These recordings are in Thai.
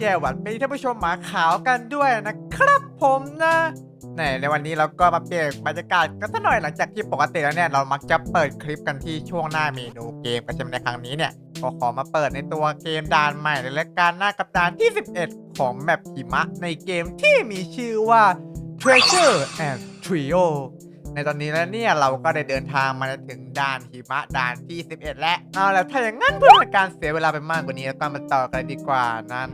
แย่หวัดปีท่านผู้ชมหมาขาวกันด้วยนะครับผมนะในในวันนี้เราก็มาเปลี่ยนบรรยากาศกันสักหน่อยหลังจากที่ปกติแล้วเนี่ยเรามักจะเปิดคลิปกันที่ช่วงหน้าเมนูเกมกันใช่ไหมในครั้งนี้เนี่ยก็ขอมาเปิดในตัวเกมด่านใหม่เลยละกันหน้ากับด่านที่ 11 ของแมปหิมะในเกมที่มีชื่อว่า Treasure and Trio ในตอนนี้แล้วเนี่ยเราก็ได้เดินทางมาถึงด่านหิมะด่านที่ 11 แล้วเอาแล้วถ้าอย่างนั้นเพื่อเป็นการเสียเวลาไปมากกว่านี้แล้วก็มาต่อกันเลยดีกว่านั้น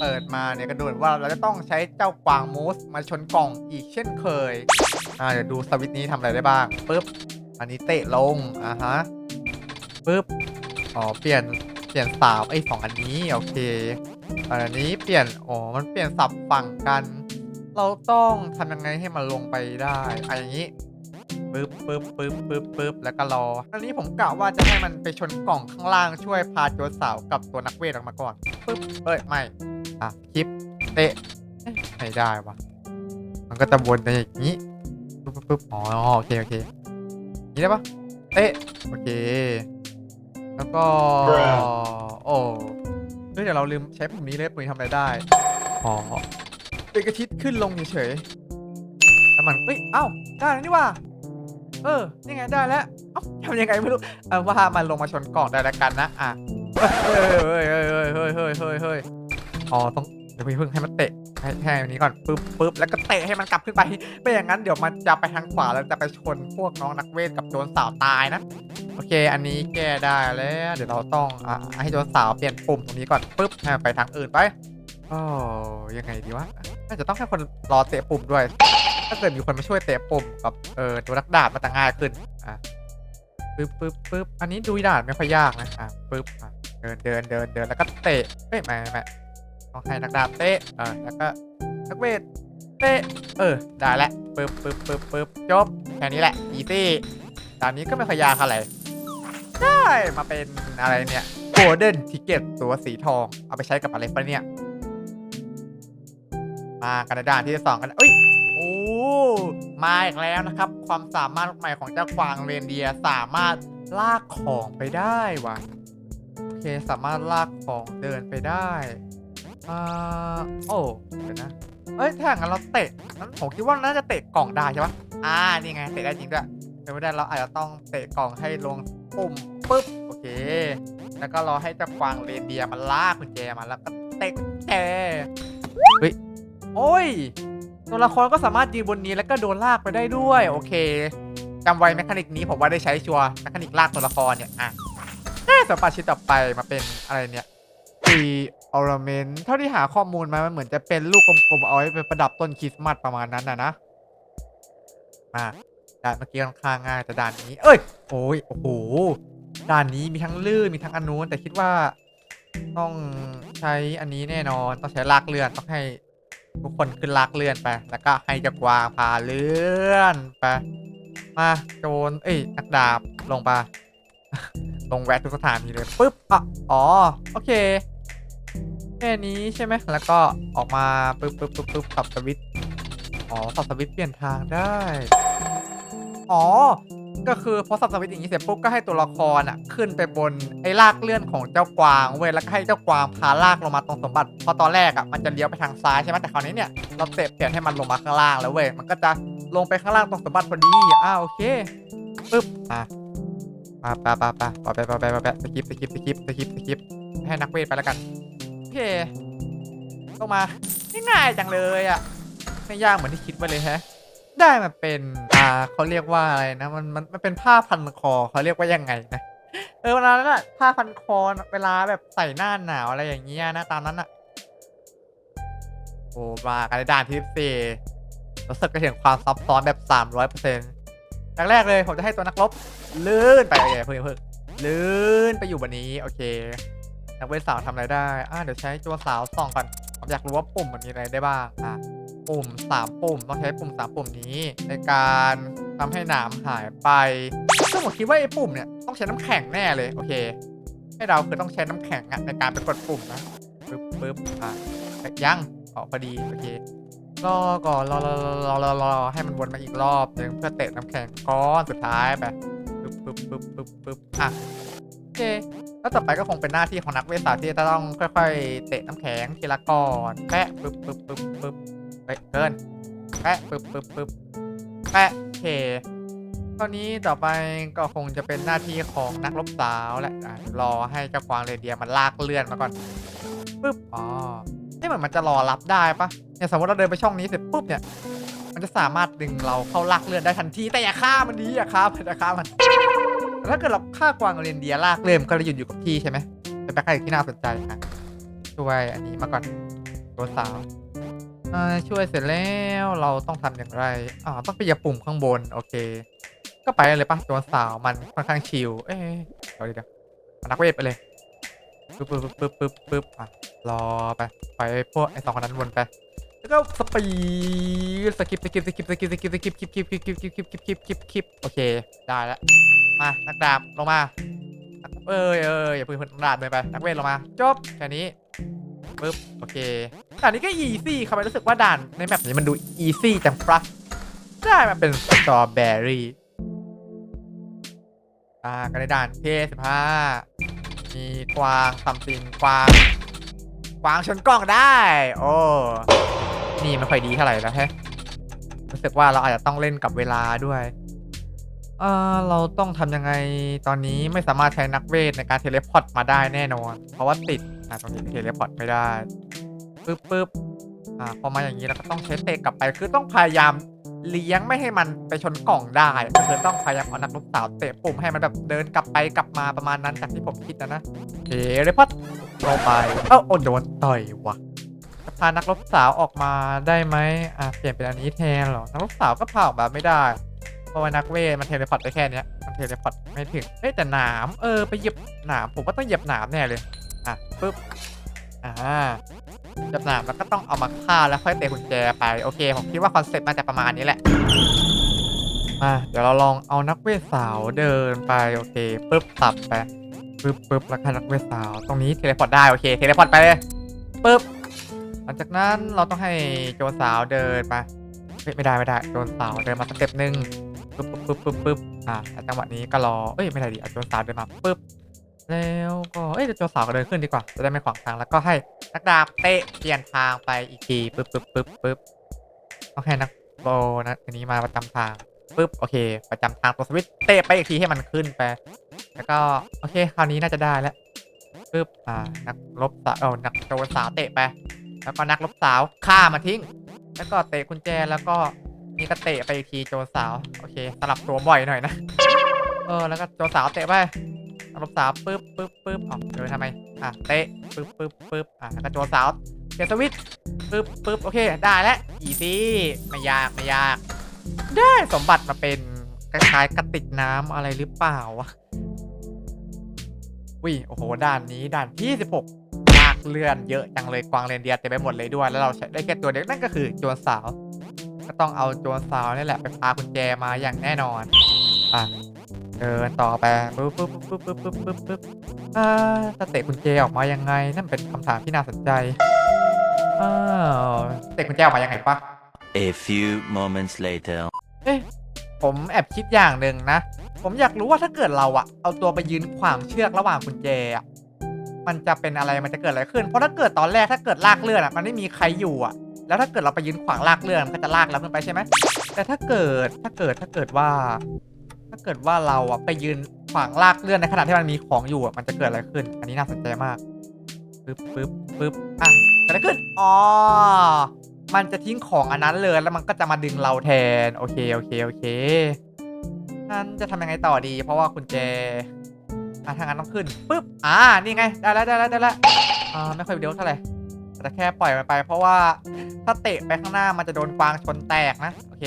เปิดมาเนี่ยก็ดูเหมือนว่าเราจะต้องใช้เจ้ากวางมูสมาชนกล่องอีกเช่นเคยอ่าเดี๋ยวดูสวิตช์นี้ทำอะไรได้บ้างปึ๊บอันนี้เตะลงอ่าฮะปึ๊บอ๋อเปลี่ยนเปลี่ยนสาวไอ้สองอันนี้โอเคอันนี้เปลี่ยนอ๋อมันเปลี่ยนสับฝั่งกัน เราต้องทำยังไงให้มันลงไปได้อะอย่างนี้ปึ๊บปึ๊บปึ๊บปึ๊บปึ๊บแล้วก็รออันนี้ผมกะว่าจะให้มันไปชนกล่องข้างล่างช่วยพาตัวสาวกับตัวนักเวทออกมาก่อนปึ๊บเอ้ยไม่อะคลิปเตะเอ๊ะไม่ได้วะมันก็จะวนไปอย่างนี้ปึ๊บปึ๊บปึ๊บอ๋อโอเคโอเคอย่างนี้ได้ปะเตะโอเค แล้วก็โอ้เฮ้ยเดี๋ยวเราลืมใช้ปุ่มนี้เลยปุ่มนี้ทำอะไรได้อ๋อ เป็นกระทิตขึ้นลงเฉยแต่มันเฮ้ยเอ้าได้แล้วนี่ว่า เออยังไงได้แล้วเอ้าทำยังไงไม่รู้เอาว่ามันลงมาชนกล่องได้แล้วกันนะอะเฮ้ยเฮ้ยเฮ้ยเฮ้ยเฮ้ยเฮ้ยเฮ้ยอ๋อต้องเดี๋ยวพี่พิ่งให้มันเตะให้แทนนี้ก่อนปึ๊บปึ๊บแล้วก็เตะให้มันกลับขึ้นไปไม่อย่างนั้นเดี๋ยวมันจะไปทางขวาแล้วจะไปชนพวกน้องนักเวทกับโจรสาวตายนะ โอเค อันนี้แก้ได้แล้ว เดี๋ยวเราต้องอะให้โจรสาวเปลี่ยนปุ่มตรงนี้ก่อนปึ๊บให้มันไปทางอื่นไป โอ้ยังไงดีวะน่าจะต้องให้คนรอเตะปุ่มด้วย ถ้าเกิดมีคนมาช่วยเตะปุ่มกับเออตัวนักดาบมันจะง่ายขึ้นอะปึ๊บปึ๊บปึ๊บอันนี้ดูดานไม่ค่อยยากนะอะปึ๊บเดินเดินเดินเดินแล้วก็เตะเอ้ยไม่ไม่ต้องให้นักดาบเตะเออแล้วก็นักเวทเตะเออได้แล้วปึ๊บปึ๊บปึ๊บปึ๊บจบแค่นี้แหละอีซี่ตอนนี้ก็ไม่ขยากอะไรได้มาเป็นอะไรเนี่ยโกลเด้นทิเก็ตตัวสีทอง เอาไปใช้กับอะไรปะเนี่ย มากันในด่านที่สองกันเอ้ยโอ้มาอีกแล้วนะครับ ความสามารถใหม่ของเจ้ากวางเรนเดียสามารถลากของไปได้ว่ะโอเคสามารถลากของเดินไปได้อ่าโอ้เดี๋ยวนะเอ้ยถ้าอย่างนั้นเราเตะนั้นผมคิดว่าน่าจะเตะกล่องได้ใช่ปะอ่านี่ไงเตะได้จริงด้วยเป็นไม่ได้เราอาจจะต้องเตะกล่องให้ลงปุ่มปุ๊บโอเค แล้วก็รอให้เจ้ากวางเรนเดียมันลากกุญแจมาแล้วก็เตะกุญแจเฮ้ย โอ้ย ตัวละครก็สามารถยืนบนนี้แล้วก็โดนลากไปได้ด้วย โอเคจำไว้แมคานิกนี้ผมว่าได้ใช้ชัวร์แมคานิกลากตัวละครเนี่ยอะได้สปาชิตต่อไปมาเป็นอะไรเนี่ยปีออร์เมนเท่าที่หาข้อมูลมา มันเหมือนจะเป็นลูกกลมๆเอาไว้ไปประดับต้นคริสต์มาสประมาณนั้นนะนะมาด่านเมื่อกี้ค่อนข้างง่ายแต่ด่านนี้ เอ้ยโอ้ยโอ้โหด่านนี้มีทั้งลื่นมีทั้งอันนู้นแต่คิดว่า ต้องใช้อันนี้แน่นอนต้องใช้ลากเลื่อนต้องให้ ทุกคนขึ้นลากเลื่อนไป แล้วก็ให้เจะกวางพาเลื่อนไป มาโจรเอ้ยนักดาบลงไปลงแวะทุกสถานีเลยปุ๊บอะอ๋อ โอเค แค่นี้ใช่ไหมแล้วก็ออกมาปุ๊บปุ๊บปุ๊บปุ๊บสับสวิตอ๋อสับสวิตเปลี่ยนทางได้ อ๋อ ก็คือพอสับสวิตช์อย่างนี้เสร็จปุ๊บก็ให้ตัวละครอะขึ้นไปบนไอ้ลากเลื่อนของเจ้ากวางเว้ยแล้วก็ให้เจ้ากวางพาลากลงมาตรงสมบัติพอตอนแรกอะมันจะเลี้ยวไปทางซ้ายใช่ไหมแต่คราวนี้เนี่ยเราเตะเปลี่ยนให้มันลงมาข้างล่างแล้วเว้ยมันก็จะลงไปข้างล่างตรงสมบัติพอดีอ้าวโอเคปึ๊บอะปะปะปะปะปะไปปะไปปะไปสกิปสกิปสกิปสกิปสกิปให้นักเวทไปแล้วกันโอเคลงมาง่ายจังเลยอะไม่ยากเหมือนที่คิดไว้เลยแฮะ ได้มาเป็นอ่าเขาเรียกว่าอะไรนะ มันมันมันเป็นผ้าพันคอเขาเรียกว่ายังไงนะเออเวลานั้นอะผ้าพันคอเวลาแบบใส่หน้าหนาวอะไรอย่างเงี้ยนะตามนั้นอะโอ้มากันในด่านที่สี่รู้สึกจะเห็นความซับซ้อนแบบ300เปอร์เซ็นต์อย่างแรกเลยผมจะให้ตัวนักรบลื่นไปเลยเพิ่งเพิ่งลื่นไปอยู่บนนี้ โอเค นักเวทสาวทำอะไรได้ อ่าเดี๋ยวใช้ตัวสาวส่องก่อน ผมอยากรู้ว่าปุ่มมันมีอะไรได้บ้างอะปุ่ม3ปุ่มต้องใช้ปุ่ม3ปุ่มนี้ ในการทำให้หนามหายไปซึ่งผมคิดว่าไอ้ปุ่มเนี่ยต้องใช้น้ำแข็งแน่เลยโอเค ให้เราคือต้องใช้น้ำแข็งอะในการไปกดปุ่มนะปึ๊บปึ๊บอะแต่ยังอ๋อพอดีโอเครอก่อนรอรอรอรอรอให้มันวนมาอีกรอบหนึงเพื่อเตะน้ำแข็งก้อนสุดท้ายไปปึ๊บปึ๊บปึ๊บปึ๊บปึ๊บอะโอเค แล้วต่อไปก็คงเป็นหน้าที่ของนักเวทศาสตร์ที่จะต้องค่อยๆ เตะน้ำแข็งทีละก้อนแปะปึ๊บปึ๊บปึ๊บปึ๊บเฮ้ยเกินแปะปึ๊บปึ๊บปึ๊บแปะเคตอนนี้ต่อไปก็คงจะเป็นหน้าที่ของนักรบสาวแหละอะรอให้เจ้ากวางเรเดียมันลากเลื่อนมาก่อนปึ๊บอ๋อนี่เหมือนมันจะรอรับได้ปะเนี่ยสมมติเราเดินไปช่องนี้เสร็จปุ๊บเนี่ย มันจะสามารถดึงเราเข้าลากเลื่อนได้ทันทีแต่อย่าฆ่ามันดีอย่าฆ่ามันอย่าฆ่ามัน ถ้าเกิดเราฆ่ากวางเรนเดียร์ลากเลื่อนมันก็จะหยุดอยู่กับที่ใช่ไหมเป็นแบ็คไที่น่าสนใจอะช่วยอันนี้มาก่อนตัวสาวช่วยเสร็จแล้วเราต้องทำอย่างไรอ่าต้องไปยียบปุ่มข้างบน โอเค ก็ไปเลยปะตัวสาวมันค่อนข้างชิลเอ้ยเดี๋ยวเดี๋ยวเอานักเวทไปเลยปึ๊บปึ๊บปึ๊บปึ๊บปึ๊บอะรอไปไปพวกไอ้สองคนนั้นวนไปแล้วก็สปีดสกิปสกิปสกิปสกิปสกิปสกิปคิปคิปคิปคิปคิปคิปคิปคิปคิปคิปโอเคได้แล้ว มานักดาบลงมาเอ้ยเอ้ยอย่าพิ่งเพิ่งนักดาบเลยไปนักเวทลงมาจบแค่นี้ปึ๊บโอเคด่านนี้ก็อีซี่ครับรู้สึกว่าด่านในแมปนี้มันดูอีซี่จังฟรัสได้มาเป็นสตรอเบอรี่อ่ากันในด่านเทสิบห้ามีกวางซัมติงกวางกวางชนกล้องได้ โอ้นี่ไม่ค่อยดีเท่าไหร่แล้วแฮะรู้สึกว่าเราอาจจะต้องเล่นกับเวลาด้วย เออเราต้องทำยังไงตอนนี้ไม่สามารถใช้นักเวทในการเทเลพอร์ตมาได้แน่นอน เพราะว่าติดอะตรงนี้เทเลพอร์ตไม่ได้ปึ๊บปึ๊บอ่าพอมาอย่างนี้เราก็ต้องใช้เตะกลับไปคือต้องพยายามเลี้ยงไม่ให้มันไปชนกล่องได้ก็คือต้องพยายามเอานักลูกสาวเตะปุ่มให้มันแบบเดินกลับไปกลับมาประมาณนั้นจากที่ผมคิดนะนะเทเลพอร์ตลงไปเอ้าโอ้โดนต่อยว่ะพานักรบสาวออกมาได้ไหมอะเปลี่ยนเป็นอันนี้แทนเหรอนักรบสาวก็พาออกมาไม่ได้ เพราะว่านักเวทมันเทเลพอร์ตได้แค่เนี้ยมันเทเลพอร์ตไม่ถึงเอ้ยแต่หนามเออไปเหยียบหนามผมว่าต้องเหยียบหนามแน่เลยอะปึ๊บอ่าเหยียบหนามแล้วก็ต้องเอามาฆ่าแล้วค่อยเตะกุญแจไปโอเคผมคิดว่าคอนเซ็ปต์น่าจะประมาณนี้แหละมาเดี๋ยวเราลองเอานักเวทสาวเดินไปโอเคปึ๊บตับไปปึ๊บปึ๊บแล้วก็นักเวทสาวตรงนี้เทเลพอร์ตได้โอเคเทเลพอร์ตไปเลยปึ๊บหลังจากนั้นเราต้องให้โจรสาวเดินมาเฮ้ไม่ได้ไม่ได้โจรสาวเดินมาสเต็ปหนึ่ง ปึ๊บปึ๊บปึ๊บปึ๊บอะแล้วจังหวะนี้ก็รอเอ้ยไม่ได้ดิอะโจรสาวเดินมาปึ๊บแล้วก็เอ้ยเดี๋ยวโจรสาวก็เดินขึ้นดีกว่าจะได้ไม่ขวางทางแล้วก็ให้นักดาบเตะเปลี่ยนทางไปอีกทีปึ๊บปึ๊บปึ๊บปึ๊บต้องให้นักโบนะอันนี้มาประจำทางปึ๊บโอเค ประจำทางตัวสวิตเตะไปอีกทีให้มันขึ้นไป แล้วก็โอเคคราวนี้น่าจะได้แล้วปึ๊บอ่านักลบสาวเออนักโจรสาวเตะไป แล้วก็นักรบสาวฆ่ามาทิ้ง แล้วก็เตะกุญแจแล้วก็ มีกระเตะไปอีกทีโจสาว โอเค สลับตัวบ่อยหน่อยนะ เออ แล้วก็โจสาวเตะไปนับสาวปึ๊บปึ๊บปึ๊บอ๋อเดินทำไม อะ เตะปึ๊บปึ๊บปึ๊บอะแล้วก็โจสาวเกสวิตช์ปึ๊บปึ๊บโอเค ได้แล้วอีซี่ไม่ยากไม่ยาก ได้สมบัติมาเป็นคล้ายๆกระติกน้ำอะไรหรือเปล่าวะวิโอ้โห ด่านนี้ด่านที่16ลากเลื่อนเยอะจังเลยกวางเรนเดียเต็มไปหมดเลยด้วย แล้วเราใช้ได้แค่ตัวเดียวนั่นก็คือโจรสาว ก็ต้องเอาโจรสาวนี่แหละไปพากุญแจมาอย่างแน่นอนอะเดินต่อไปปึ๊บปึ๊บปึ๊บปึ๊บปึ๊บปึ๊บปึ๊บอ่าจะเตะกุญแจออกมายังไง นั่นเป็นคำถามที่น่าสนใจอ้าวเตะกุญแจออกมายังไงปะ A few moments later. เอ๊ะผมแอบคิดอย่างหนึ่งนะ ผมอยากรู้ว่าถ้าเกิดเราอะเอาตัวไปยืนขวางเชือกระหว่างกุญแจอะมันจะเป็นอะไรมันจะเกิดอะไรขึ้น เพราะถ้าเกิดตอนแรกถ้าเกิดลากเลื่อนอะมันไม่มีใครอยู่อะ แล้วถ้าเกิดเราไปยืนขวางลากเลื่อนมันก็จะลากเราขึ้นไปใช่ไหมแต่ถ้าเกิดถ้าเกิดถ้าเกิดว่า ถ้าเกิดว่าเราอะไปยืนขวางลากเลื่อนในขณะที่มันมีของอยู่อะมันจะเกิดอะไรขึ้น อันนี้น่าสนใจมากปึ๊บปึ๊บปึ๊บอะเกิดอะไรขึ้นอ๋อมันจะทิ้งของอันนั้นเลยแล้วมันก็จะมาดึงเราแทนโอเคโอเคโอเคงั้นจะทำยังไงต่อดี เพราะว่ากุญแจอะทางนั้นต้องขึ้นปุ๊บอ่านี่ไงได้แล้วได้แล้วได้แล้วอ่าไม่ค่อยเดียวเท่าไหร่แต่แค่ปล่อยมันไป เพราะว่า ถ้าเตะไปข้างหน้ามันจะโดนกวางชนแตกนะ โอเค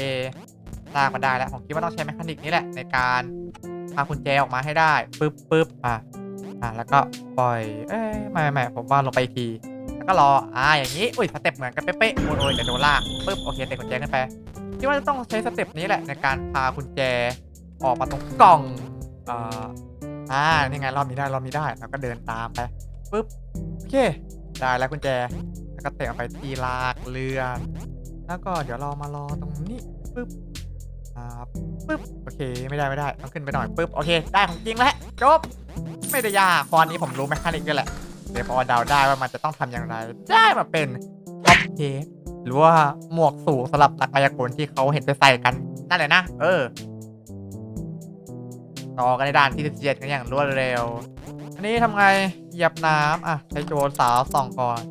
ลากมาได้แล้ว ผมคิดว่าต้องใช้แมคานิกนี้แหละ ในการพากุญแจออกมาให้ได้ปึ๊บปึ๊บอะอะแล้วก็ปล่อย เอ้ยไม่ไม่ผมว่าลงไปที แล้วก็รออ่าอย่างนี้ อุ้ยสเต็ปเหมือนกันเป๊ะๆโอ้ยโอ้ยจะโดนลากปึ๊บโอเคเตะกุญแจขึ้นไปคิดว่าจะต้องใช้สเต็ปนี้แหละ ในการพากุญแจออกมาตรงกล่องอ่าอ่านี่ไงรอบนี้ได้รอบนี้ได้แล้วก็เดินตามไปปึ๊บโอเค ได้แล้วกุญแจ แล้วก็เตะออกไปที่ลากเลื่อนแล้วก็เดี๋ยวเรามารอตรงนี้ปึ๊บอ่าปึ๊บโอเคไม่ได้ไม่ได้ต้องขึ้นไปหน่อยปึ๊บโอเค ได้ของจริงแล้วจบไม่ได้ยากเพราะอันนี้ผมรู้แมคานิกด้วยแหละเดี๋ยวพอเดาได้ว่ามันจะต้องทำอย่างไรได้มาเป็นท็อปเทสหรือว่าหมวกสูงสำหรับนักมายากลที่เขาเห็นไปใส่กันนั่นแหละนะเออต่อกันในด่านที่17กันอย่างรวดเร็ว อันนี้ทำไงเหยียบน้ำอะใช้โจรสาวส่องก่อน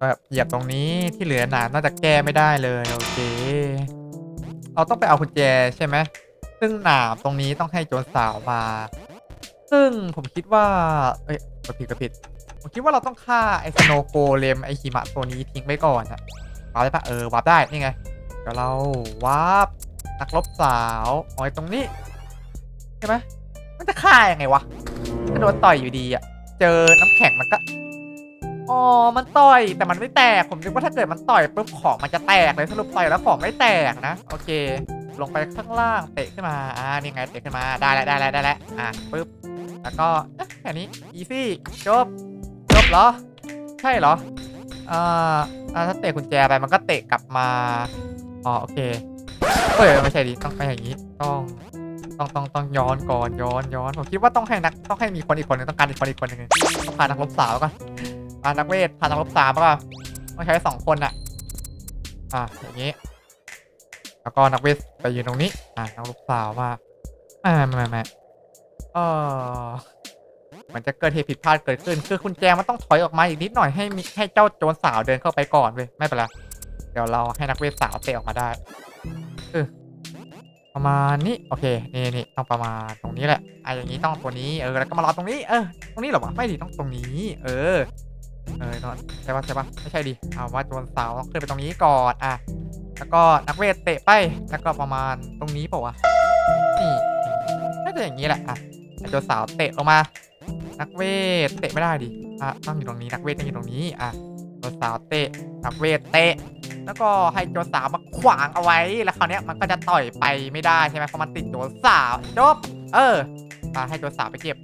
แบบเหยียบตรงนี้ที่เหลือหนาน่าจะแก้ไม่ได้เลยโอเค เราต้องไปเอากุญแจใช่ไหมซึ่งหนามตรงนี้ต้องให้โจรสาวมา ซึ่งผมคิดว่า เอ้ยกระผิดกระผิด ผมคิดว่าเราต้องฆ่าไอ้สโนโกเลมไอ้หิมะตัวนี้ทิ้งไว้ก่อนอะวาร์ปได้ปะเออวาร์ปได้นี่ไงเดี๋ยวเราวาร์ปนักรบสาวเอาไว้ตรงนี้ใช่ไหมมันจะฆ่ายังไงวะจะโดนต่อยอยู่ดีอะเจอน้ำแข็งมันก็ อ๋อ มันต่อยแต่มันไม่แตก ผมนึกว่าถ้าเกิดมันต่อยปุ๊บของมันจะแตกเลยสรุปต่อยแล้วของไม่แตกนะ โอเค ลงไปข้างล่างเตะขึ้นมา อ่า นี่ไงเตะขึ้นมา ได้แล้วได้แล้วได้แล้วอะปุ๊บ แล้วก็แค่นี้ อีซี่จบ จบเหรอ ใช่เหรอ อ่าอ่าถ้าเตะกุญแจไปมันก็เตะกลับมา อ๋อโอเค เอ้ยไม่ใช่ดิ ต้องไปอย่างนี้ ต้องต้องต้องต้องย้อนก่อนย้อนย้อนผมคิดว่าต้องให้นักต้องให้มีคนอีกคนหนึงต้องการอีกคนอีกคนหนึงต้องพานักรบสาวก่อน พานักเวทพานักรบสาวป่ะต้องใช้สองคนอะ อะอย่างนี้ แล้วก็นักเวทไปยืนตรงนี้ อะนักรบสาวมาอ่าไม่ไม่ไม่เออมันจะเกิดเหตุผิดพลาดเกิดขึ้น คือคุณแจมันต้องถอยออกมาอีกนิดหน่อยให้มีให้เจ้าโจรสาวเดินเข้าไปก่อนเว้ยไม่เป็นไรเดี๋ยวเราให้นักเวทสาวเตะออกมาได้เออประมาณนี้โอเคนี่นี่ต้องประมาณตรงนี้แหละไอะอย่างนี้ต้องตัวนี้เออแล้วก็มารอตรงนี้เออตรงนี้เหรอวะไม่ดิต้องตรงนี้ เออ เออตอนใช่ปะใช่ปะไม่ใช่ดิเอาว่าโจรสาวต้องขึ้นไปตรงนี้ก่อนอะแล้วก็นักเวทเตะไปแล้วก็ประมาณตรงนี้เปล่าวะนี่น่าจะอย่างนี้แหละอะให้โจรสาวเตะลงมา นักเวทเตะไม่ได้ดิอะต้องอยู่ตรงนี้นักเวทต้องอยู่ตรงนี้อะโจรสาวเตะนักเวทเตะ แล้วก็ให้โจรสาวมาขวางเอาไว้แล้วคราวนี้มันก็จะต่อยไปไม่ได้ใช่ไหมเพราะมันติดโจรสาวจบเออมาให้โจรสาวไปเก็บ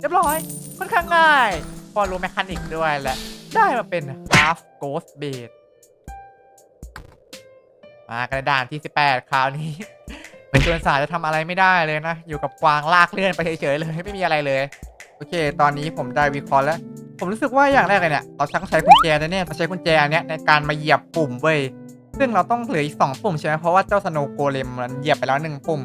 เรียบร้อยค่อนข้างง่าย พอรู้แมคานิกด้วยแหละ ได้มาเป็น half ghost bait มากระดานที่ 18 คราวนี้ เป็นจรสาวจะทำอะไรไม่ได้เลยนะ อยู่กับกวางลากเลื่อนไปเฉยๆเลย ไม่มีอะไรเลย โอเค ตอนนี้ผมได้วิเคราะห์แล้ว ผมรู้สึกว่าอย่างแรกเลยเนี่ย เราต้องใช้กุญแจแน่ๆเราใช้กุญแจเนี้ยในการมาเหยียบปุ่มเว้ยซึ่งเราต้องเหลืออีก2ปุ่มใช่ไหมเพราะว่าเจ้าสโนโกเลมมันเหยียบไปแล้ว1ปุ่ม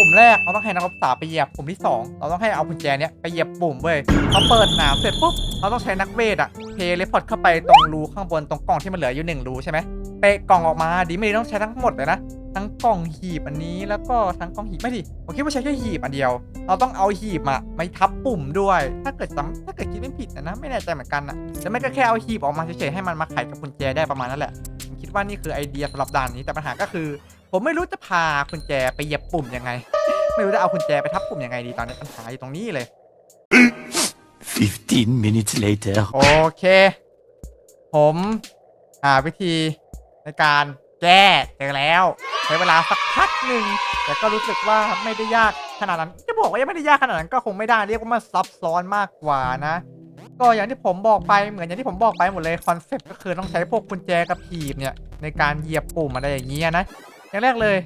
ปุ่มแรกเราต้องให้นักรบสาไปเหยียบปุ่มที่ 2 เราต้องให้เอากุญแจเนี้ยไปเหยียบปุ่มเว้ยพอเปิดหนามเสร็จปุ๊บเราต้องใช้นักเวทอะเทเลพอร์ตเข้าไปตรงรูข้างบนตรงกล่องที่มันเหลืออยู่หนึ่งรูใช่ไหมเตะกล่องออกมาดีไม่ดีต้องใช้ทั้งหมดเลยนะทั้งกล่องหีบอันนี้แล้วก็ทั้งกล่องหีบไม่ดิผมคิดว่าใช้แค่หีบอันเดียว เราต้องเอาหีบอะมาทับปุ่มด้วย ถ้าเกิดจำถ้าเกิดคิดไม่ผิดนะนะไม่แน่ใจเหมือนกันอะแต่ไม่ก็แค่เอาหีบออกมาเฉยๆให้มันมาไขกับกุญแจได้ประมาณนั้นแหละผมคิดว่านี่คือไอเดียสำหรับด่านนี้แต่ปัญหาก็คือ ผมไม่รู้จะพากุญแจไปเหยียบปุ่มยังไง ไม่รู้จะเอากุญแจไปทับปุ่มยังไงดีตอนนี้ปัญหาอยู่ตรงนี้เลย 15 minutes later. โอเค ผมหาวิธีในการแก้เจอแล้ว ใช้เวลาสักพักหนึ่งแต่ก็รู้สึกว่าไม่ได้ยากขนาดนั้น จะบอกว่ายังไม่ได้ยากขนาดนั้นก็คงไม่ได้เรียกว่ามันซับซ้อนมากกว่านะ ก็อย่างที่ผมบอกไปเหมือนอย่างที่ผมบอกไปหมดเลยคอนเซ็ปต์ก็คือต้องใช้พวกกุญแจกับหีบเนี่ยในการเหยียบปุ่มอะไรอย่างเงี้ยนะ อย่างแรกเลย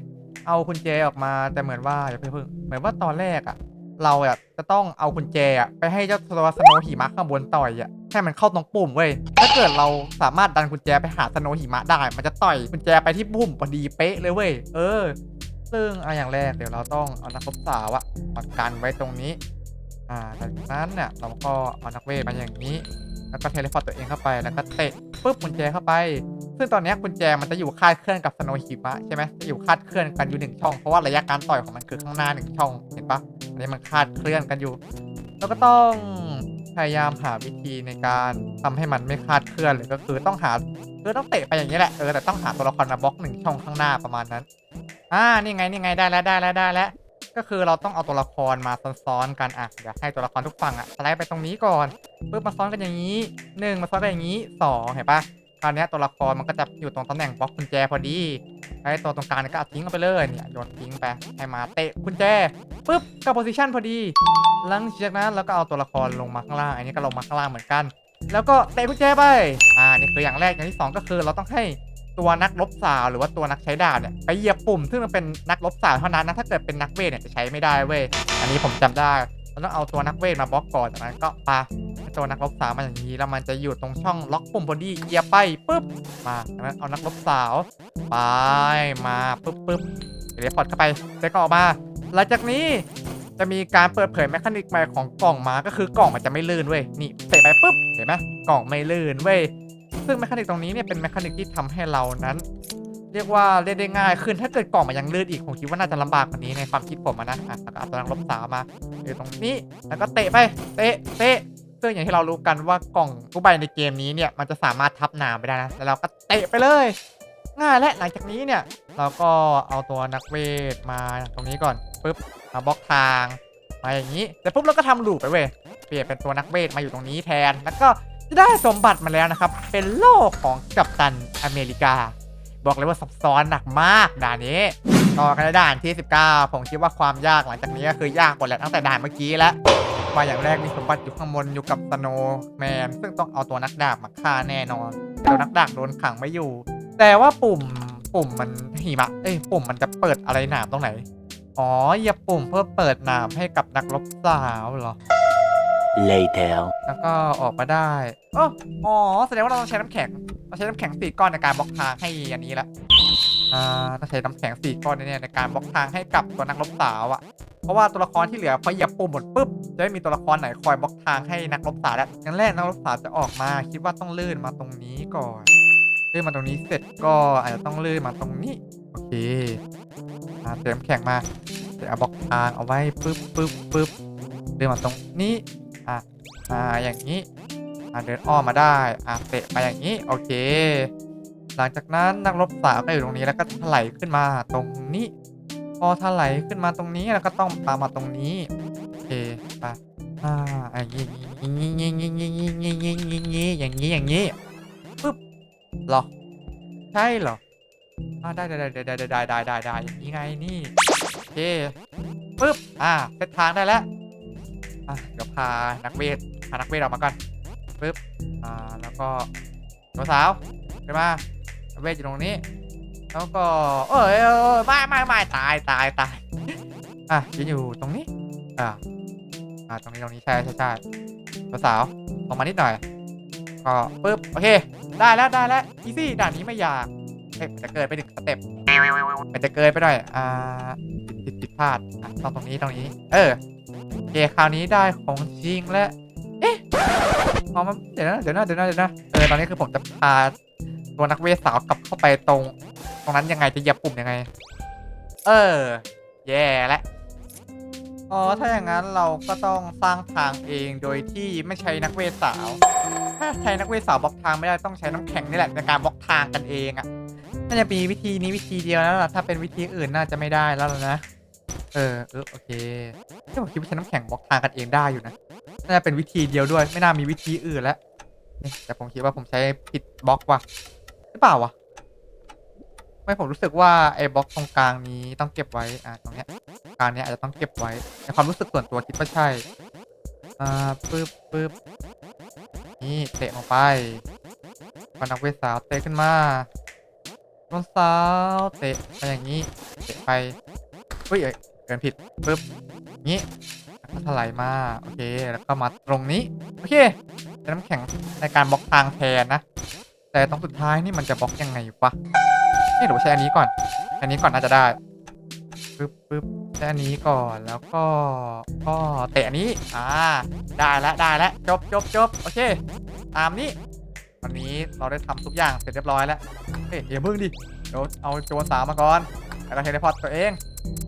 เอากุญแจออกมาแต่เหมือนว่าอย่าเพิ่งเหมือนว่าตอนแรกอะเราอะจะต้องเอากุญแจอะไปให้เจ้าตัวสโนว์หิมะข้างบนต่อยอะให้มันเข้าตรงปุ่มเว้ยถ้าเกิดเราสามารถดันกุญแจไปหาสโนว์หิมะได้ มันจะต่อยกุญแจไปที่ปุ่มพอดีเป๊ะเลยเว้ยเออ ซึ่งอะอย่างแรกเดี๋ยวเราต้องเอานักรบสาวอะมากันไว้ตรงนี้ อ่าจากนั้นเนี่ยเราก็เอานักเวทมาอย่างนี้ แล้วก็เทเลพอร์ตตัวเองเข้าไปแล้วก็เตะปุ๊บกุญแจเข้าไป ซึ่งตอนนี้กุญแจมันจะอยู่คาดเคลื่อนกับสโนว์หิมะใช่ไหมจะอยู่คาดเคลื่อนกันอยู่หนึ่งช่อง เพราะว่าระยะการต่อยของมันคือข้างหน้าหนึ่งช่อง เห็นปะอันนี้มันคาดเคลื่อนกันอยู่ แล้วก็ต้องพยายามหาวิธีในการทำให้มันไม่คาดเคลื่อนเลยก็คือต้องหาคือต้องเตะไปอย่างนี้แหละ เออแต่ต้องหาตัวละครมาบล็อกหนึ่งช่องข้างหน้าประมาณนั้น อ่า นี่ไง นี่ไง ได้แล้วได้แล้วได้แล้ว ก็คือเราต้องเอาตัวละครมาซ้อนๆกัน อะเดี๋ยวให้ตัวละครทุกฝั่งอะสไลด์ไปตรงนี้ก่อนปึ๊บมาซ้อนกันอย่างนี้หนึ่งมาซ้อนกันอย่างนี้สองเห็นปะ คราวนี้ตัวละครมันก็จะอยู่ตรงตำแหน่งบล็อกกุญแจพอดีไอ้ตัวตรงกลางก็ทิ้งไปเลยเนี่ยโยนทิ้งไปให้มาเตะกุญแจปึ๊บก็โพซิชันพอดี หลังจากนั้นเราก็เอาตัวละครลงมาข้างล่างอันนี้ก็ลงมาข้างล่างเหมือนกัน แล้วก็เตะกุญแจไปอ่านี่คืออย่างแรกอย่างที่สองก็คือเราต้องให้ตัวนักรบสาวหรือว่าตัวนักใช้ดาบเนี่ยไปเหยียบปุ่ม ซึ่งมันเป็นนักรบสาวเท่านั้นนะถ้าเกิดเป็นนักเวทเนี่ยจะใช้ไม่ได้เว้ยอันนี้ผมจำได้เราต้องเอาตัวนักเวทมาบล็อกก่อนจากนั้นก็ปา ตัวนักรบสาวมาอย่างนี้ แล้วมันจะอยู่ตรงช่องล็อกปุ่มพอดีเหยียบไปปุ๊บมาเอานักรบสาวไปมาปุ๊บปุ๊บเดี๋ยวพอดเข้าไปเด็กก็ออกมา หลังจากนี้จะมีการเปิดเผยแมคานิกใหม่ของกล่องมาก็คือกล่องมันจะไม่ลื่นเว้ยนี่เตะไปปุ๊บเห็นไหมกล่องไม่ลื่นเว้ยซึ่งแมคานิกตรงนี้เนี่ยเป็นแมคานิกที่ทำให้เรานั้น เรียกว่าเล่นได้ง่ายขึ้นถ้าเกิดกล่องมันยังลื่นอีกผมคิดว่าน่าจะลำบากกว่านี้ในความคิดผมนะอะแล้วก็เอาตัวนักรบสาวมาอยู่ตรงนี้แล้วก็เตะไปเตะเตะ ซึ่งอย่างที่เรารู้กันว่ากล่องทุกใบในเกมนี้เนี่ยมันจะสามารถทับน้ำไปได้นะแล้วเราก็เตะไปเลย ง่ายและหลังจากนี้เนี่ย เราก็เอาตัวนักเวทมาตรงนี้ก่อนปุ๊บมาบล็อกทางมาอย่างนี้แต่ปุ๊บเราก็ทำลูปไปเว้ยเปลี่ยนเป็นตัวนักเวทมาอยู่ตรงนี้แทน แล้วก็จะได้สมบัติมาแล้วนะครับ เป็นโล่ของกัปตันอเมริกา บอกเลยว่าซับซ้อนหนักมากด่านนี้ต่อกันในด่านที่ 19 ผมคิดว่าความยากหลังจากนี้ก็คือยากกว่าแหละตั้งแต่ด่านเมื่อกี้แล้ว มาอย่างแรกมีสมบัติอยู่ข้างบนอยู่กับสโนว์แมนซึ่งต้องเอาตัวนักดาบมาฆ่าแน่นอนตัวนักดาบโดนขังไม่อยู่ แต่ว่าปุ่มปุ่มมันหิมะเอ้ยปุ่มมันจะเปิดอะไรหนามตรงไหน อ๋อเหยียบปุ่มเพื่อเปิดหนามให้กับนักรบสาวเหรอ Later. แล้วก็ออกมาได้อ๋ออ๋อแสดงว่าเราต้องใช้น้ำแข็งเราใช้น้ำแข็งสี่ก้อนในการบล็อกทางให้อันนี้ละ อ่าต้องใช้น้ำแข็งสี่ก้อนเนี่ยในการบล็อกทางให้กับตัวนักรบสาวอะเพราะว่าตัวละครที่เหลือพอเหยียบปุ่มหมดปุ๊บจะไม่มีตัวละครไหนคอยบล็อกทางให้นักรบสาวแล้วอย่างแรกนักรบสาวจะออกมาคิดว่าต้องลื่นมาตรงนี้ก่อนลื่นมาตรงนี้เสร็จก็อาจจะต้องลื่นมาตรงนี้โอเคอ่าเติมแข็งมาเดี๋ยวบล็อกทางเอาไว้ปุ๊บปุ๊บปุ๊บลื่นมาตรงนี้อะอ่าอย่างนี้อ่าเดินอ้อมมาได้อ่าเตะไปอย่างนี้โอเค หลังจากนั้นนักรบสาวก็อยู่ตรงนี้แล้วก็ถลายขึ้นมาตรงนี้ พอถลายขึ้นมาตรงนี้แล้วก็ต้องตามมาตรงนี้โอเคไปอ่าอย่างนี้อย่างนี้อย่างนี้อย่างนี้อย่างนี้อย่างนี้อย่างนี้อย่างนี้ปึ๊บหรอใช่เหรออ่าได้ได้ได้ได้ได้ได้ได้ได้อย่างนี้ไงนี่โอเคปึ๊บอ่าเซตทางได้แล้วอะเดี๋ยวพานักเวทพานักเวทออกมาก่อนปึ๊บอ่าแล้วก็ตัวสาวขึ้นมา เวทอยู่ตรงนี้ แล้วก็ เอ้ยเออไม่ไม่ไม่ตายตายตายอะยืนอยู่ตรงนี้ อ่าอ่าตรงนี้ตรงนี้ใช่ใช่ใช่สาวลงมานิดหน่อยก็ปึ๊บโอเค ได้แล้วได้แล้วอีซี่ด่านนี้ไม่ยากเอ๊ะมันจะเกินไปหนึ่งสเต็ปมันจะเกินไปหน่อยอ่าผิดผิดพลาดอะต้องตรงนี้ตรงนี้ เออโอเคคราวนี้ได้ของจริงแล้วเอ๊ะเอามาเดี๋ยวนะเดี๋ยวนะเดี๋ยวนะเดี๋ยวนะเออตอนนี้คือผมจะพา ตัวนักเวทสาวกลับเข้าไปตรง ตรงนั้นยังไงจะเหยียบปุ่มยังไง เออ แย่แล้วอ๋อถ้าอย่างนั้นเราก็ต้องสร้างทางเองโดยที่ไม่ใช้นักเวทสาว ถ้าใช้นักเวทสาวบล็อกทางไม่ได้ต้องใช้น้ำแข็งนี่แหละในการบล็อกทางกันเองอะน่าจะมีวิธีนี้วิธีเดียวแล้วล่ะถ้าเป็นวิธีอื่นน่าจะไม่ได้แล้วนะ เออเออโอเคที่ผมคิดว่าใช้น้ำแข็งบล็อกทางกันเองได้อยู่นะน่าจะเป็นวิธีเดียวด้วย ไม่น่ามีวิธีอื่นแล้วแต่ผมคิดว่าผมใช้ผิดบล็อกว่ะ หรือเปล่าวะไม่ผมรู้สึกว่าไอ้บล็อกตรงกลางนี้ต้องเก็บไว้ อ่าตรงเนี้ยกลางเนี้ยอาจจะต้องเก็บไว้ ในความรู้สึกส่วนตัวคิดว่าใช่ อ่าปึ๊บปึ๊บนี่เตะลงไปพอนักเวทสาวเตะขึ้นมาต้นสาวเตะไปอย่างนี้ เตะไปเฮ้ยเอ้ยเกินผิดปึ๊บงี้แล้วก็ถลายมาโอเคแล้วก็มาตรงนี้ โอเคน้ำแข็งในการบล็อกทางแทนนะ แต่ตรงสุดท้ายนี่มันจะบล็อกยังไงวะเฮ้ยหรือว่าใช้อันนี้ก่อน อันนี้ก่อนน่าจะได้ปึ๊บปึ๊บใช้อันนี้ก่อนแล้วก็ก็เตะอันนี้ อ่า ได้แล้วได้แล้วจบจบจบโอเค ตามนี้วันนี้เราได้ทำทุกอย่างเสร็จเรียบร้อยแล้วเฮ้ยอย่าเพิ่งดิเดี๋ยวเอาโจรสาวมาก่อนแล้วก็เทเลพอร์ตตัวเอง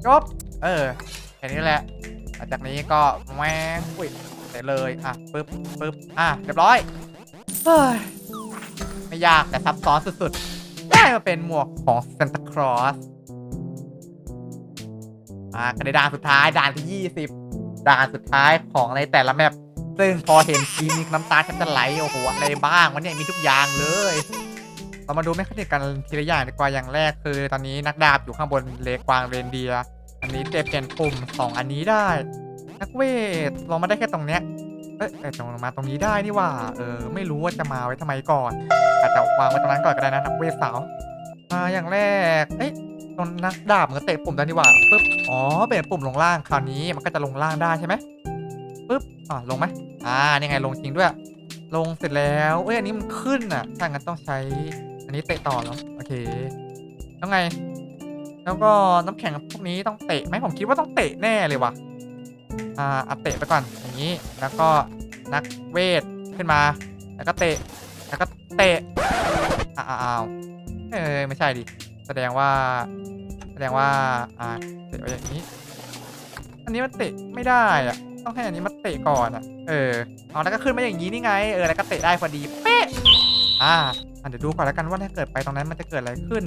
จบเออแค่นี้แหละหลังจากนี้ก็แหวงอุ้ยเสร็จเลยอะปึ๊บปึ๊บอะเรียบร้อยเฮ้ย ไม่ยากแต่ซับซ้อนสุดๆ ได้มาเป็นหมวกของซ a นต a ครอสมากันในด่านสุดท้ายด่านที่ 20 ด่านสุดท้ายของในแต่ละแมปซึ่งพอเห็นทีนี้น้ำตาแทบจะไหลโอ้โหอะไรบ้างวันนี้มีทุกอย่างเลย เรามาดูแมคานิกกันทีละอย่างดีกว่าอย่างแรกคือ ตอนนี้นักดาบอยู่ข้างบนเลกวางเรนเดีย อันนี้เจ็บเปลี่ยนปุ่มสองอันนี้ได้ นักเวทลงมาได้แค่ตรงเนี้ย เอ้ยเอ้ยลงมาตรงนี้ได้นี่ว่า เออ ไม่รู้ว่าจะมาไว้ทำไมก่อน อาจจะวางไว้ตรงนั้นก่อนก็ได้นะนักเวสาวมาอย่างแรก เอ้ยตรงนักดาบมันก็เตะปุ่มได้นี่ว่าปึ๊บ อ๋อ เป็นปุ่มลงล่าง คราวนี้มันก็จะลงล่างได้ใช่ไหมปึ๊บ อะลงไหมอ่า นี่ไงลงจริงด้วย ลงเสร็จแล้ว เอ้ย อันนี้มันขึ้นอะ ถ้างั้นต้องใช้ อันนี้เตะต่อแล้วโอเค แล้วไง แล้วก็น้ำแข็งพวกนี้ต้องเตะไหมผมคิดว่าต้องเตะแน่เลยว่ะ อ่าเตะไปก่อนอย่างนี้แล้วก็นักเวทขึ้นมา แล้วก็เตะแล้วก็เตะอ้าวอ้าวเออไม่ใช่ดิแสดงว่า แสดงว่าอ่าเตะไปอย่างนี้ อันนี้มันเตะไม่ได้อะต้องให้อันนี้มาเตะก่อนอะเออเอาแล้วก็ขึ้นมาอย่างนี้นี่ไงเออแล้วก็เตะได้พอดีเป๊ะอ่าอะเดี๋ยวดูก่อนแล้วกันว่าถ้าเกิดไปตรงนั้นมันจะเกิดอะไรขึ้น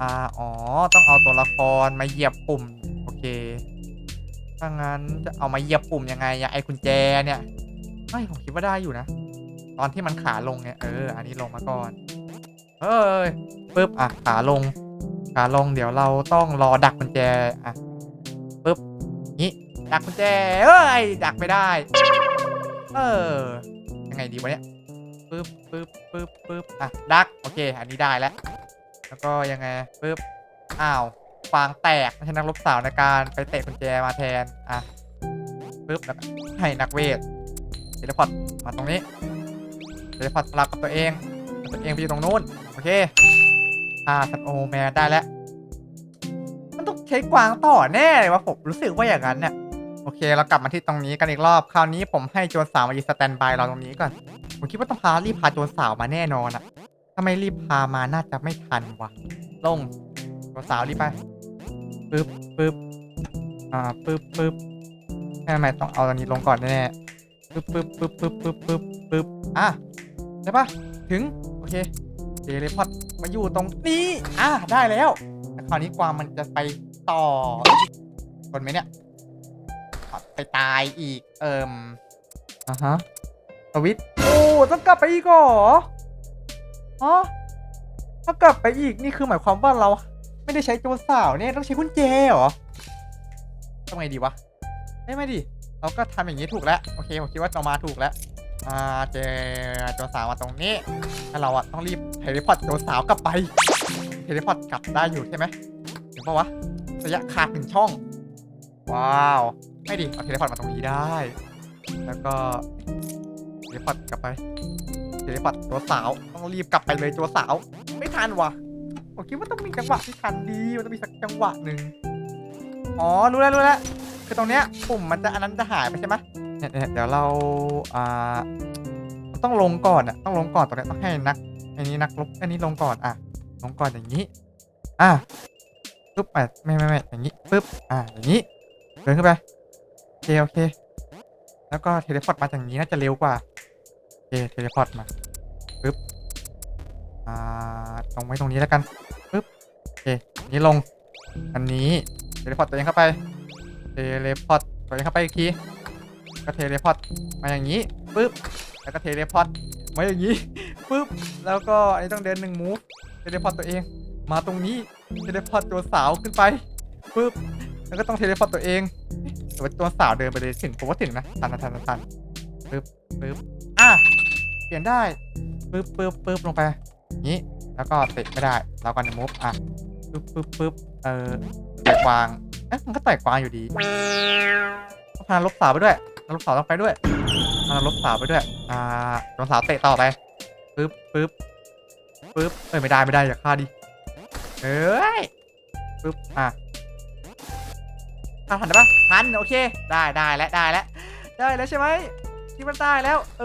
อ่าอ๋อต้องเอาตัวละครมาเหยียบปุ่มโอเค ถ้างั้นจะเอามาเหยียบปุ่มยังไงอะไอ้กุญแจเนี่ยไม่ผมคิดว่าได้อยู่นะ ตอนที่มันขาลงเนี่ยเออ อันนี้ลงมาก่อนเอ้ยปึ๊บอะขาลง ขาลงเดี๋ยวเราต้องรอดักกุญแจอะปึ๊บนี้ดักกุญแจเอ้ยดักไม่ได้ เออยังไงดีวะเนี่ยปึ๊บปึ๊บปึ๊บปึ๊บอะดักโอเค อันนี้ได้แล้ว แล้วก็ยังไงปึ๊บอ้าว ฟางแตกไม่ใช่นักรบสาวในการไปเตะกุญแจมาแทน อะปึ๊บแล้วก็ให้นักเวทเทเลพอร์ตมาตรงนี้เทเลพอร์ตสลับกับตัวเองตัวเองไปอยู่ตรงนู้นโอเค อ่าสัตว์โอแมนได้แล้วมันต้องใช้กวางต่อแน่เลยวะผมรู้สึกว่าอย่างนั้นเนี่ยโอเค เรากลับมาที่ตรงนี้กันอีกรอบ คราวนี้ผมให้โจรสาวมายืนสแตนบายเราตรงนี้ก่อน ผมคิดว่าต้องพารีบพาโจรสาวมาแน่นอนอะถ้าไม่รีบพามาน่าจะไม่ทันวะลงโจรสาวรีบไป ปึ๊บปึ๊บอ่าปึ๊บปึ๊บแม่ทำไมต้องเอาตอนนี้ลงก่อนแน่ๆปึ๊บปึ๊บปึ๊บปึ๊บปึ๊บปึ๊บปึ๊บอะได้ปะถึง โอเคเจเลพอดมาอยู่ตรงนี้อะได้แล้วแต่คราวนี้กวางมันจะไปต่อคนไหมเนี่ยไปตายอีก เอิ่มอะฮะสวิตโอ้ต้องกลับไปอีกเหรออ๋อถ้ากลับไปอีกนี่คือหมายความว่าเรา ไม่ได้ใช้โจรสาวเนี่ยต้องใช้กุญแจเหรอทำไงดีวะไม่ไม่ดิเราก็ทำอย่างนี้ถูกแล้วโอเคผมคิดว่าเรามาถูกแล้วอ่าเจอโจรสาวมาตรงนี้แล้วเราอะต้องรีบเทเลพอร์ตโจรสาวกลับไปเทเลพอร์ตกลับได้อยู่ใช่ไหมถึงปะวะระยะขาดหนึ่งช่อง ว้าว ไม่ดิเอาเทเลพอร์ตมาตรงนี้ได้ แล้วก็เทเลพอร์ตกลับไปเทเลพอร์ตตัวสาวต้องรีบกลับไปเลยตัวสาว ไม่ทันวะ ผมคิดว่าต้องมีจังหวะที่ทันดีมันต้องมีสักจังหวะหนึ่งอ๋อรู้แล้วรู้แล้วคือตรงเนี้ยปุ่มมันจะอันนั้นจะหายไปใช่ไหมเนี่ยเนี่ยเดี๋ยวเราอ่าต้องลงก่อนอะต้องลงก่อนตรงเนี้ยต้องให้นักอันนี้นักลบอันนี้ลงก่อนอะลงก่อนอย่างนี้ อะปึ๊บไม่ไม่ไม่อย่างนี้ปึ๊บอะอย่างนี้เดินขึ้นไปโอเคโอเค แล้วก็เทเลพอร์ตมาอย่างนี้น่าจะเร็วกว่าโอเคเทเลพอร์ตมาปึ๊บ อ่าตรงไว้ตรงนี้แล้วกันปึ๊บโอเคนี้ลง อันนี้เทเลพอร์ตตัวเองเข้าไปเทเลพอร์ตตัวเองเข้าไปอีกทีก็เทเลพอร์ตมาอย่างนี้ปึ๊บแล้วก็เทเลพอร์ตมาอย่างนี้ปึ๊บแล้วก็อันนี้ต้องเดินหนึ่งมูฟเทเลพอร์ตตัวเอง มาตรงนี้เทเลพอร์ตตัวสาวขึ้นไปปึ๊บแล้วก็ต้องเทเลพอร์ตตัวเองแต่ว่าตัวสาวเดินไปเลยถึงผมว่าถึงนะทันทันทันทันปึ๊บปึ๊บอะเปลี่ยนได้ปึ๊บปึ๊บปึ๊บลงไป นี้ แล้วก็เตะไม่ได้ เราก็หนึ่งมูฟอะปึ๊บปึ๊บปึ๊บเออเตะกวางเอ๊ะมันก็เตะกวางอยู่ดีต้องพาลบสาวไปด้วยลบสาวต้องไปด้วยพาลบสาวไปด้วย อ่าลบสาวเตะต่อไปปึ๊บปึ๊บปึ๊บเอ้ยไม่ได้ไม่ได้อย่าฆ่าดิเอ้ยปึ๊บอะทันทันได้ปะทันโอเค ได้ได้แล้วได้แล้วได้แล้วใช่ไหมคิดว่าได้แล้ว เอ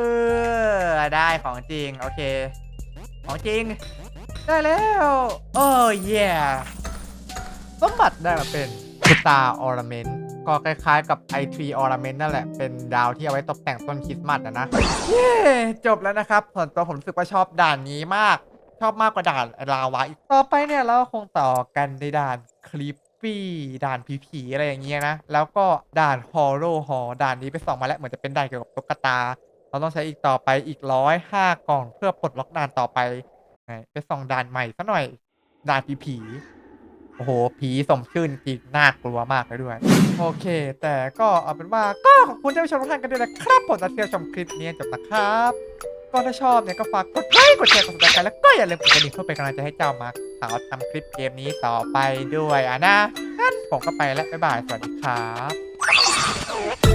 อ ได้ของจริง โอเค ของจริง ได้แล้ว โอ้เย่สมบัติได้มาเป็นสตาร์ออร์เมนต์ก็คล้ายๆกับ i 3 ornament นั่นแหละ เป็นดาวที่เอาไว้ตกแต่งต้นคริสต์มาสนะนะ เย้จบแล้วนะครับส่วนตัวผมรู้สึกว่าชอบด่านนี้มาก ชอบมากกว่าด่านลาวาอีกต่อไปเนี่ยเราคงต่อกันในด่านคลิปปี้ด่านผีๆอะไรอย่างเงี้ยนะ แล้วก็ด่านฮอ r ์ o ฮอด่านนี้ไปส่องมาแล้วเหมือนจะเป็นด่านเกี่ยวกับตุ๊กตา เราต้องใช้อีกต่อไปอีกร้อยห้ากล่องเพื่อปลดล็อกด่านต่อไปไปส่องด่านใหม่ซะหน่อยด่านผีๆโอ้โห ผีสมชื่นจริงน่ากลัวมากเลยด้วย โอเค แต่ก็เอาเป็นว่าก็ขอบคุณท่านผู้ชมทุกท่านกันด้วยนะครับผมจะเที่ยวชมคลิปนี้จบนะครับ ก็ถ้าชอบเนี่ยก็ฝากกดไลค์กดแชร์กดติดตามแล้วก็อย่าลืมกดกระดิ่งเพื่อเป็นกำลังใจให้เจ้ามาขาวทำคลิปเกมนี้ต่อไปด้วยอะนะงั้นผมก็ไปแล้วบ๊ายบายสวัสดีครับ